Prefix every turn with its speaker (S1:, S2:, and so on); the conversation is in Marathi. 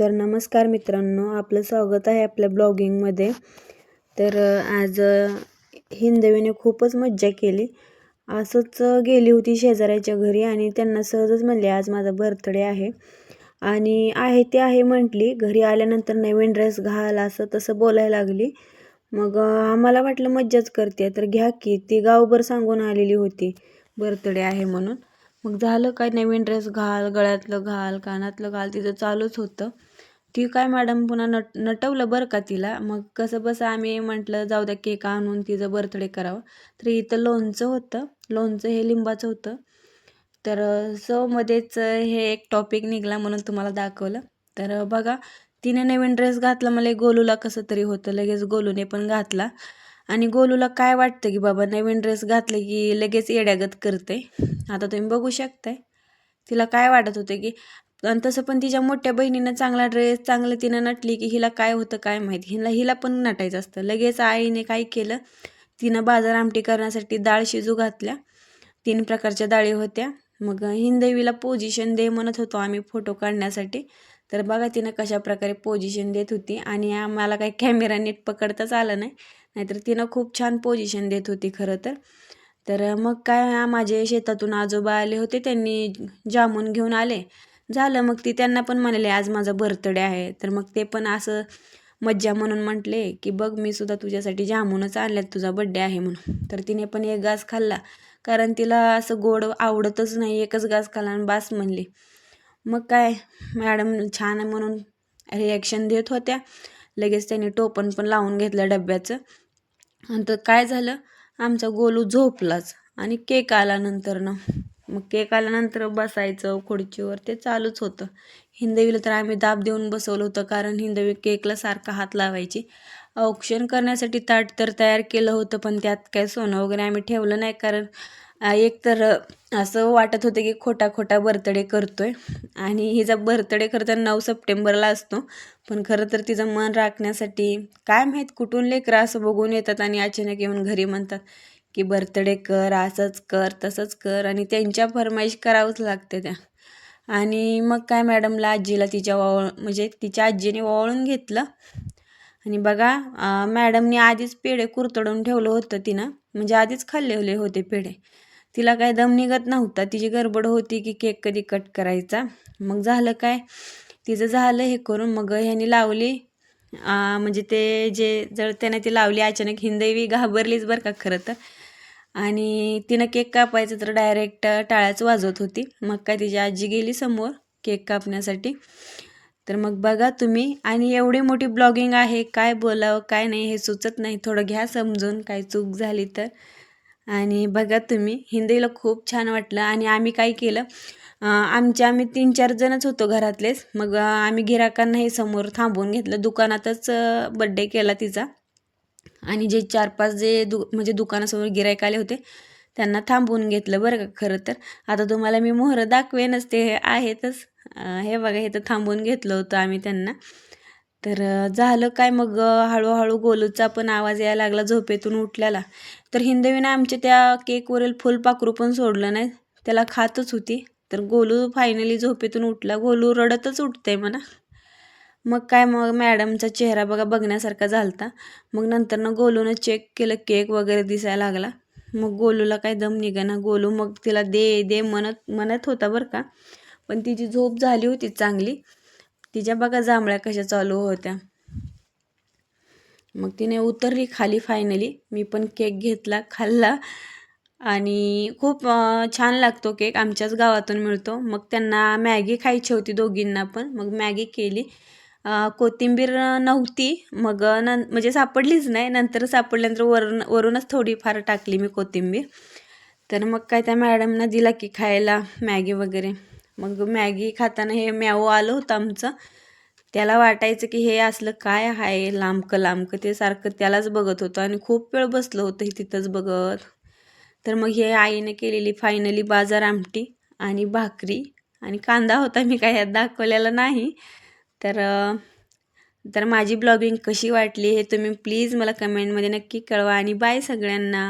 S1: तर नमस्कार मित्रांनो आपलं स्वागत आहे आपल्या ब्लॉगिंगमध्ये. तर आज हिंदवीने खूपच मज्जा केली. असंच गेली होती शेजाऱ्याच्या घरी आणि त्यांना सहजच म्हणले आज माझा बर्थडे आहे. आणि आहे ते आहे म्हटली घरी आल्यानंतर नवीन ड्रेस घाल असं तसं बोलायला लागली. मग आम्हाला वाटलं मज्जाच करते. तर घ्या की ती गावभर सांगून आलेली होती बर्थडे आहे म्हणून. मग झालं काय नवीन ड्रेस घाल गळ्यातलं घाल कानातलं घाल तिचं चालूच होतं. ती काय मॅडम पुन्हा नट नटवलं बरं का तिला? मग कसं बसं आम्ही म्हटलं जाऊ द्या केक आणून तिचं बर्थडे करावं. तर इथं लोणचं होतं लोणचं हे लिंबाचं होतं. तर सोमध्येच हे एक टॉपिक निघाला म्हणून तुम्हाला दाखवलं. तर बघा तिने नवीन ड्रेस घातला मला गोलूला कसं तरी होतं लगेच गोलूने पण घातला. आणि गोलूला काय वाटतं की बाबा नवीन ड्रेस घातले की लगेच येड्यागत करते? आता तुम्ही बघू शकताय. तिला काय वाटत होते की आणि तसं पण तिच्या मोठ्या बहिणीनं चांगला ड्रेस चांगलं तिनं नटली की हिला काय होतं काय माहीत? हिला हिला पण नटायचं असतं. लगेच आईने काय केलं तिनं बाजार आमटी करण्यासाठी डाळ शिजू घातल्या. तीन प्रकारच्या डाळी होत्या. मग हिंदवीला पोझिशन दे म्हणत होतो आम्ही फोटो काढण्यासाठी. तर बघा तिनं कशा प्रकारे पोझिशन देत होती. आणि आम्हाला काही कॅमेरा नीट पकडताच आलं नाही. नाहीतर तिनं खूप छान पोझिशन देत होती खरं तर. तर मग काय माझे शेतातून आजोबा आले होते. त्यांनी जामून घेऊन आले. झालं मग ती त्यांना पण म्हणाले आज माझा बर्थडे आहे. तर मग ते पण असं मज्जा म्हणून म्हटले की बघ मी सुद्धा तुझ्यासाठी जामूनच आणल्यात तुझा बड्डे आहे म्हणून. तर तिने पण एक घास खाल्ला कारण तिला असं गोड आवडतच नाही एकच घास खाल्ला आणि बास म्हणली. मग काय मॅडम छान आहे म्हणून रिॲक्शन देत होत्या. लगेच त्यांनी टोपण पण लावून घेतलं डब्याचं. आणि तर काय झालं आमचा गोलू झोपलाच आणि केक आला नंतरनं. मग केक आल्यानंतर बसायचं खुर्चीवर ते चालूच होतं. हिंदवीला तर आम्ही दाब देऊन बसवलं होतं कारण हिंदवी केकला सारखा हात लावायची. औक्षण करण्यासाठी ताट तर तयार केलं होतं पण त्यात काय सोनं वगैरे आम्ही ठेवलं नाही कारण एक तर असं वाटत होतं की खोटा खोटा बर्थडे करतोय. आणि हिचा बर्थडे खरं तर नऊ सप्टेंबरला असतो. पण खरं तर तिचं मन राखण्यासाठी काय माहीत कुठून लेकरं असं बघून येतात आणि अचानक येऊन घरी म्हणतात की बर्थडे कर असंच कर तसंच कर आणि त्यांच्या फरमाईश करावंच लागते त्या. आणि मग काय मॅडमला आजीला तिच्या वावळ म्हणजे तिच्या आजीने वावळून घेतलं. आणि बघा मॅडमने आधीच पेढे कुरतडून ठेवलं होतं तिनं. म्हणजे आधीच खाल्लेले होते पेढे. तिला काय दम निघत नव्हता. तिची गडबड होती की केक कधी कट करायचा. मग झालं काय? तिचं झालं हे करून मग ह्यानी लावली म्हणजे ते जे जळत्याने ती लावली अचानक हिंदवी घाबरलीच बरं का खरं तर. आणि तिनं केक कापायचं तर डायरेक्ट टाळ्याच वाजवत होती. मग काय तिची आजी गेली समोर केक कापण्यासाठी. तर मग बघा तुम्ही आणि एवढी मोठी ब्लॉगिंग आहे काय बोलावं काय नाही हे सुचत नाही. थोडं घ्या समजून काय चूक झाली तर. आणि बघा तुम्ही हिंदीला खूप छान वाटलं. आणि आम्ही काय केलं आमच्या आम्ही तीन चार जणच होतो घरातलेच. मग आम्ही गिराकांनाही समोर थांबवून घेतलं. दुकानातच बड्डे केला तिचा. आणि जे चार पाच जे दु म्हणजे दुकानासमोर गिरायक आले होते त्यांना थांबवून घेतलं बरं का खरं तर. आता तुम्हाला मी मोहरं दाखवेनच ते आहेतच. हे बघा हे तर थांबवून घेतलं होतं आम्ही त्यांना. तर झालं काय मग हळूहळू गोलूचा पण आवाज यायला लागला झोपेतून उठल्याला. तर हिंदवीनं आमच्या त्या केकवरील फुलपाखरू पण सोडलं नाही. त्याला खातच होती. तर गोलू फायनली झोपेतून उठला. गोलू रडतच उठते म्हणा. मग काय मग मॅडमचा चेहरा बघा बघण्यासारखा झालता. मग नंतरनं गोलूनं चेक केलं केक वगैरे दिसायला लागला. मग गोलूला काय दम निघाना. गोलू मग तिला दे दे म्हणत म्हणत होता बरं का. पण तिची झोप झाली होती चांगली. तिच्या बघा जांभळ्या कशा चालू होत्या. मग तिने उतरली खाली फायनली मी पण केक घेतला खाल्ला. आणि खूप छान लागतो केक आमच्याच गावातून मिळतो. मग त्यांना मॅगी खायची होती दोघींना पण. मग मॅगी केली. कोथिंबीर नव्हती. मग न म्हणजे सापडलीच नाही. नंतर सापडल्यानंतर वरून वरूनच थोडीफार टाकली मी कोथिंबीर. तर मग काय त्या मॅडमना दिला की खायला मॅगी वगैरे. मग मॅगी खाताना हे म्यावं आलं होतं आमचं. त्याला वाटायचं की हे असलं काय आहे लांबकं लांबकं ते सारखं त्यालाच बघत होतं. आणि खूप वेळ बसलं होतं हे तिथंच बघत. तर मग हे आईने केलेली फायनली बाजार आमटी आणि भाकरी आणि कांदा होता मी काय यात दाखवलेला नाही. तर तर माझी ब्लॉगिंग कशी वाटली हे तुम्ही प्लीज मला कमेंटमध्ये नक्की कळवा आणि बाय सगळ्यांना.